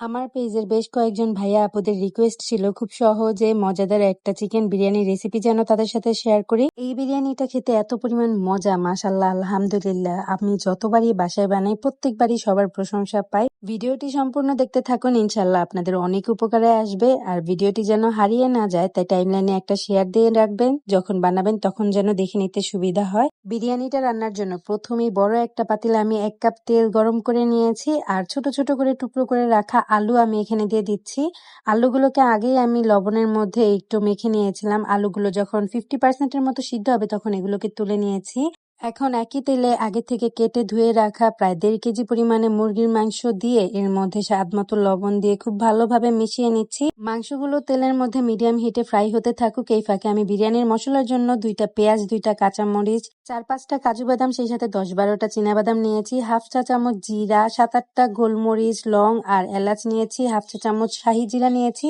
আমার পেজের বেশ কয়েকজন ভাইয়া আপুদের রিকোয়েস্ট ছিল খুব সহজে মজাদার একটা চিকেন বিরিয়ানি রেসিপি যেন তাদের সাথে শেয়ার করি। এই বিরিয়ানিটা খেতে এত পরিমাণ মজা মাসাল্লাহ আলহামদুলিল্লাহ। আমি যতবারই বাসায় বানাই, প্রত্যেকবারই সবার প্রশংসা পাই। ভিডিওটি সম্পূর্ণ দেখতে থাকুন ইনশাল্লাহ আপনাদের অনেক উপকারে আসবে। আর ভিডিওটি যেন হারিয়ে না যায়, তাই টাইমলাইনে একটা শেয়ার দিয়ে রাখবেন। যখন বানাবেন, তখন যেন দেখে নিতে সুবিধা হয়। বিরিয়ানিটা রান্নার জন্য। প্রথমেই বড় একটা পাতিলে আমি এক কাপ তেল গরম করে নিয়েছি আর ছোট ছোট করে টুকরো করে রাখা আলু আমি এখানে দিয়ে দিচ্ছি। আলুগুলোকে আগেই আমি লবণের মধ্যে একটু মেখে নিয়েছিলাম। আলুগুলো যখন ফিফটি পার্সেন্টের মতো সিদ্ধ হবে তখন এগুলোকে তুলে নিয়েছি। এখন একই তেলে আগে থেকে কেটে ধুয়ে রাখা প্রায় দেড় কেজি পরিমাণে মুরগির মাংস দিয়ে এর মধ্যে স্বাদ মতো লবণ দিয়ে খুব ভালোভাবে মিশিয়ে নিচ্ছি। মাংসগুলো তেলের মধ্যে মিডিয়াম হিটে ফ্রাই হতে থাকুক, এই ফাঁকে আমি বিরিয়ানির মশলার জন্য দুইটা পেঁয়াজ, দুইটা কাঁচামরিচ, চার পাঁচটা কাজু বাদাম, সেই সাথে দশ বারোটা বাদাম নিয়েছি, হাফ চা চামচ জিরা, সাত আটটা গোলমরিচ, লং আর এলাচ নিয়েছি, হাফ চা চামচ শাহি জিরা নিয়েছি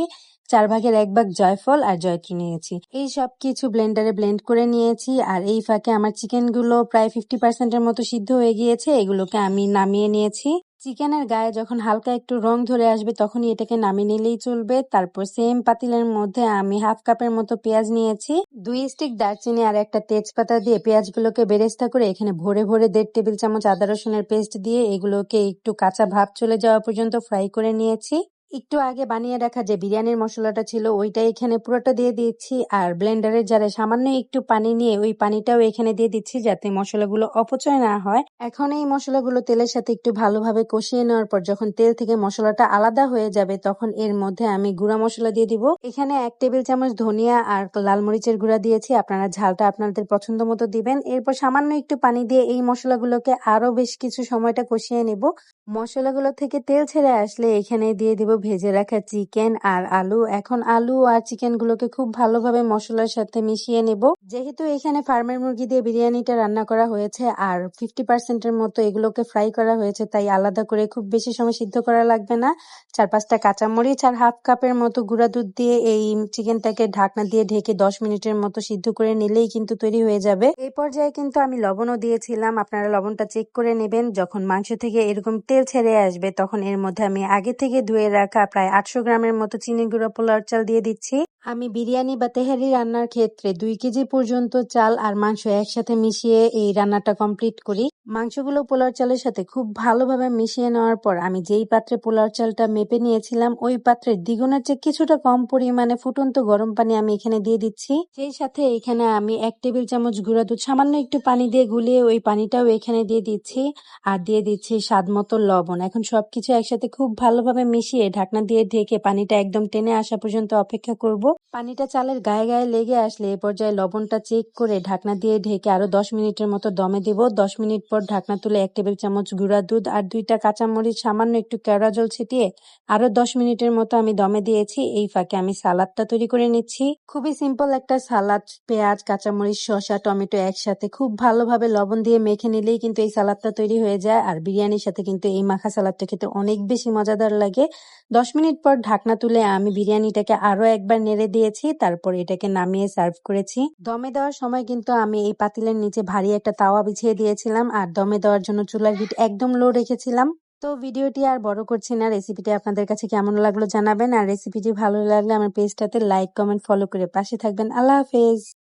চার ভাগের এক ভাগ জয়ফল আর জয়ত্রী নিয়েছি। এই সব কিছু ব্লেন্ডারে ব্লেন্ড করে নিয়েছি আর এই ফাঁকে আমার চিকেনগুলো প্রায় ফিফটি পার্সেন্টের মতো সিদ্ধ হয়ে গিয়েছে, এগুলোকে আমি নামিয়ে নিয়েছি। চিকেনের গায়ে যখন হালকা একটু রং ধরে আসবে তখনই এটাকে নামিয়ে নিলেই চলবে। তারপর সেম পাতিলের মধ্যে আমি হাফ কাপের মতো পেঁয়াজ নিয়েছি। দুই স্টিক দারচিনি আর একটা তেজপাতা দিয়ে পেঁয়াজগুলোকে বেরেস্তা করে এখানে ভরে ভরে দেড় টেবিল চামচ আদা রসুনের পেস্ট দিয়ে এগুলোকে একটু কাঁচা ভাব চলে যাওয়া পর্যন্ত ফ্রাই করে নিয়েছি। একটু আগে বানিয়ে রাখা যে বিরিয়ানির মশলাটা ছিল, ওইটা এখানে পুরোটা দিয়ে দিচ্ছি। আর ব্লেন্ডারের যারা সামান্য একটু পানি নিয়ে, ওই পানিটাও এখানে দিয়ে দিচ্ছি যাতে মশলাগুলো অপচয় না হয়। এখন এই মশলাগুলো তেলের সাথে একটু ভালোভাবে কষিয়ে নেওয়ার পর যখন তেল থেকে মশলাটা আলাদা হয়ে যাবে, তখন এর মধ্যে আমি গুঁড়া মশলা দিয়ে দিব। এখানে এক টেবিল চামচ ধনিয়া আর লাল মরিচের গুঁড়া দিয়েছি। আপনারা ঝালটা আপনাদের পছন্দ মতো দিবেন। এরপর সামান্য একটু পানি দিয়ে এই মশলাগুলোকে আরও বেশ কিছু সময়টা কষিয়ে নেব। মশলাগুলো থেকে তেল ছেড়ে আসলে এখানে দিয়ে দিব ভেজে রাখা চিকেন আর আলু। এখন আলু আর চিকেন গুলোকে খুব ভালোভাবে মশলার সাথে মিশিয়ে নেব। যেহেতু এখানে ফার্মের মুরগি দিয়ে বিরিয়ানিটা রান্না করা হয়েছে আর ফিফটি পার্সেন্টের মতো এগুলোকে ফ্রাই করা হয়েছে, তাই আলাদা করে খুব বেশি সময় সিদ্ধ করা লাগবে না। চার পাঁচটা কাঁচামরিচ আর হাফ কাপের মতো গুঁড়া দুধ দিয়ে এই চিকেনটাকে ঢাকনা দিয়ে ঢেকে দশ মিনিটের মতো সিদ্ধ করে নিলেই কিন্তু তৈরি হয়ে যাবে। এই পর্যায়ে কিন্তু আমি লবণও দিয়েছিলাম, আপনারা লবণটা চেক করে নেবেন। যখন মাংস থেকে এরকম তেল ছেড়ে আসবে, তখন এর মধ্যে আমি আগে থেকে ধুয়ে রাখা প্রায় আটশো গ্রামের মতো চিনি গুঁড়ো পোলার চাল দিয়ে দিচ্ছি। আমি বিরিয়ানি বা তেহারি রান্নার ক্ষেত্রে দুই কেজি পর্যন্ত চাল আর মাংস একসাথে মিশিয়ে এই রান্নাটা কমপ্লিট করি। মাংসগুলো পোলার চালের সাথে খুব ভালোভাবে মিশিয়ে নেওয়ার পর আমি যেই পাত্রে পোলার চালটা মেপে নিয়েছিলাম, ওই পাত্রের দ্বিগুণের চেয়ে কিছুটা কম পরিমাণে ফুটন্ত গরম পানি আমি এখানে দিয়ে দিচ্ছি। সেই সাথে এখানে আমি এক টেবিল চামচ গুঁড়া দুধ, সামান্য একটু পানি দিয়ে গুলিয়ে ওই পানিটাও এখানে দিয়ে দিচ্ছি আর দিয়ে দিচ্ছি স্বাদ মতো লবণ। এখন সবকিছু একসাথে খুব ভালোভাবে মিশিয়ে ঢাকনা দিয়ে ঢেকে পানিটা একদম টেনে আসা পর্যন্ত অপেক্ষা করব। পানিটা চালের গায়ে গায়ে লেগে আসলে এ পর্যায়ে লবণটা চেক করে ঢাকনা দিয়ে ঢেকে আরও দশ মিনিটের মতো দমে দিব। দশ মিনিট পর ঢাকনা তুলে এক টেবিল চামচ গুঁড়া দুধ আর দুইটা কাঁচামরিচ, সামান্য একটু কেওড়া জল ছিটিয়ে আরও দশ মিনিটের মতো আমি দমে দিয়েছি। এই ফাঁকে আমি সালাদটা তৈরি করে নিচ্ছি। খুবই সিম্পল একটা সালাদ, পেঁয়াজ, কাঁচামরিচ, শসা, টমেটো একসাথে খুব ভালোভাবে লবণ দিয়ে মেখে নিলেই কিন্তু এই সালাদটা তৈরি হয়ে যায়। আর বিরিয়ানির সাথে কিন্তু এই মাখা সালাদটা খেতে অনেক বেশি মজাদার লাগে। দশ মিনিট পর ঢাকনা তুলে আমি বিরিয়ানিটাকে আরও একবার নেড়ে দিয়েছি, তারপর এটাকে নামিয়ে সার্ভ করেছি। দমে দেওয়ার সময় কিন্তু আমি এই পাতিলের নিচে ভারী একটা তাওয়া বিছিয়ে দিয়েছিলাম আর দমে দেওয়ার জন্য চুলার হিট একদম লো রেখেছিলাম। তো ভিডিওটি আর বড় করছি না, রেসিপিটি আপনাদের কাছে কেমন লাগল জানাবেন, আর রেসিপিটি ভালো লাগলে আমার পেজটাতে লাইক, কমেন্ট, ফলো করে পাশে থাকবেন। আল্লাহ হাফেজ।